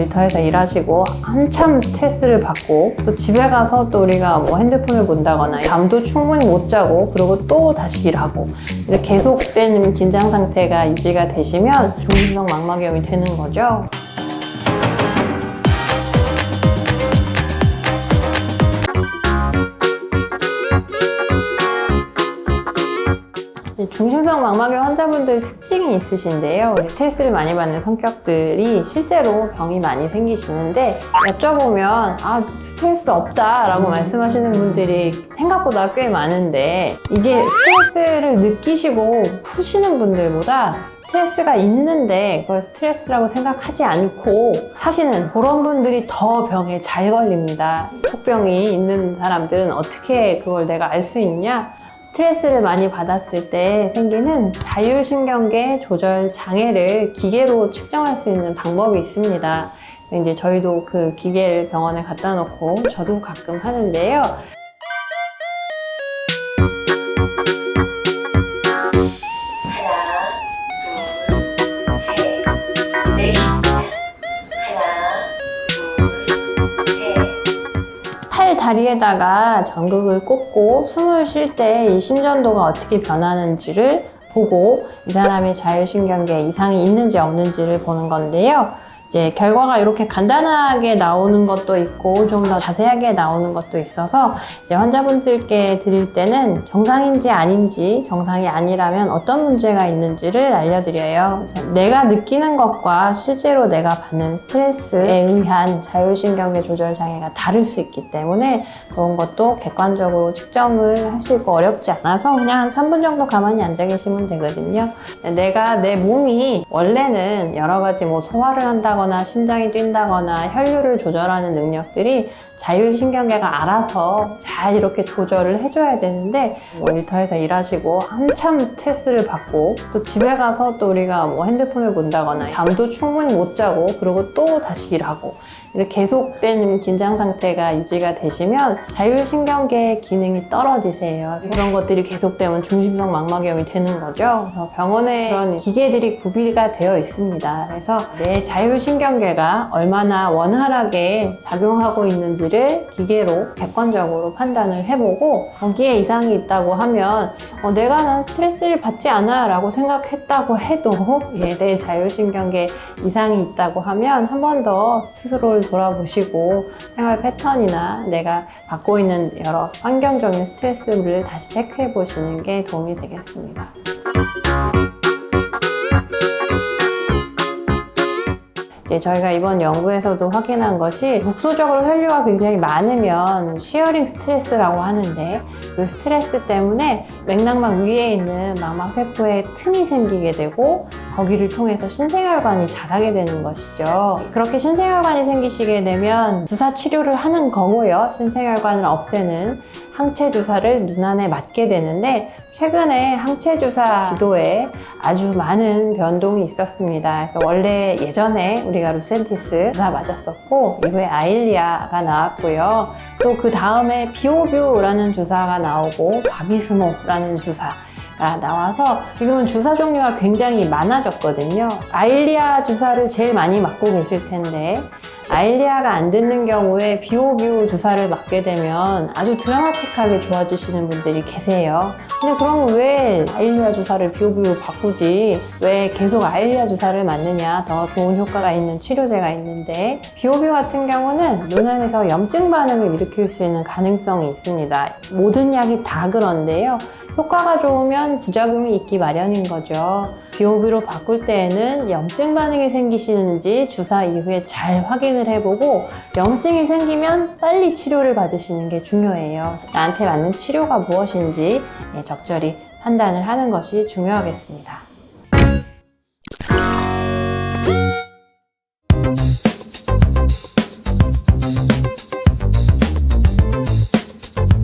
일터에서 일하시고 한참 스트레스를 받고 또 집에 가서 또 우리가 뭐 핸드폰을 본다거나 잠도 충분히 못 자고 그리고 또 다시 일하고 계속된 긴장 상태가 유지가 되시면 중심성 망막염이 되는 거죠. 중심성 망막염 환자분들 특징이 있으신데요. 스트레스를 많이 받는 성격들이 실제로 병이 많이 생기시는데 여쭤보면 아 스트레스 없다라고 말씀하시는 분들이 생각보다 꽤 많은데 이게 스트레스를 느끼시고 푸시는 분들보다 스트레스가 있는데 그걸 스트레스라고 생각하지 않고 사시는 그런 분들이 더 병에 잘 걸립니다. 속병이 있는 사람들은 어떻게 그걸 내가 알 수 있냐? 스트레스를 많이 받았을 때 생기는 자율신경계 조절 장애를 기계로 측정할 수 있는 방법이 있습니다. 이제 저희도 그 기계를 병원에 갖다 놓고 저도 가끔 하는데요. 다리에다가 전극을 꽂고 숨을 쉴 때 이 심전도가 어떻게 변하는지를 보고 이 사람의 자율신경계에 이상이 있는지 없는지를 보는 건데요. 이제 결과가 이렇게 간단하게 나오는 것도 있고 좀 더 자세하게 나오는 것도 있어서 이제 환자분들께 드릴 때는 정상인지 아닌지 정상이 아니라면 어떤 문제가 있는지를 알려드려요. 내가 느끼는 것과 실제로 내가 받는 스트레스에 의한 자율신경계 조절 장애가 다를 수 있기 때문에 그런 것도 객관적으로 측정을 하시고 어렵지 않아서 그냥 한 3분 정도 가만히 앉아 계시면 되거든요. 내가 내 몸이 원래는 여러 가지 뭐 소화를 한다 거나 심장이 뛴다거나 혈류를 조절하는 능력들이 자율신경계가 알아서 잘 이렇게 조절을 해줘야 되는데 뭐 일터에서 일하시고 한참 스트레스를 받고 또 집에 가서 또 우리가 뭐 핸드폰을 본다거나 잠도 충분히 못 자고 그리고 또 다시 일하고 이렇게 계속된 긴장 상태가 유지가 되시면 자율신경계 기능이 떨어지세요. 그런 것들이 계속되면 중심성 망막염이 되는 거죠. 그래서 병원에 그런 기계들이 구비가 되어 있습니다. 그래서 내 자율신경계가 얼마나 원활하게 작용하고 있는지 를 기계로 객관적으로 판단을 해보고 거기에 이상이 있다고 하면 어, 내가 난 스트레스를 받지 않아 라고 생각했다고 해도 예, 내 자율신경계 이상이 있다고 하면 한 번 더 스스로를 돌아보시고 생활 패턴이나 내가 받고 있는 여러 환경적인 스트레스를 다시 체크해 보시는 게 도움이 되겠습니다. 이제 저희가 이번 연구에서도 확인한 것이 국소적으로 혈류가 굉장히 많으면 쉬어링 스트레스라고 하는데 그 스트레스 때문에 맥락막 위에 있는 망막 세포에 틈이 생기게 되고 거기를 통해서 신생혈관이 자라게 되는 것이죠. 그렇게 신생혈관이 생기시게 되면 주사 치료를 하는 거고요. 신생혈관을 없애는 항체 주사를 눈안에 맞게 되는데 최근에 항체 주사 지도에 아주 많은 변동이 있었습니다. 그래서 원래 예전에 우리가 루센티스 주사 맞았었고 이후에 아일리아가 나왔고요. 또 그 다음에 비오뷰라는 주사가 나오고 바비스모라는 주사 가 나와서 지금은 주사 종류가 굉장히 많아졌거든요. 아일리아 주사를 제일 많이 맞고 계실 텐데 아일리아가 안 듣는 경우에 비오비오 주사를 맞게 되면 아주 드라마틱하게 좋아지시는 분들이 계세요. 근데 그럼 왜 아일리아 주사를 비오비오 바꾸지? 왜 계속 아일리아 주사를 맞느냐? 더 좋은 효과가 있는 치료제가 있는데 비오비오 같은 경우는 눈안에서 염증 반응을 일으킬 수 있는 가능성이 있습니다. 모든 약이 다 그런데요. 효과가 좋으면 부작용이 있기 마련인 거죠. 비오비로 바꿀 때에는 염증 반응이 생기시는지 주사 이후에 잘 확인을 해보고 염증이 생기면 빨리 치료를 받으시는 게 중요해요. 나한테 맞는 치료가 무엇인지 예, 적절히 판단을 하는 것이 중요하겠습니다.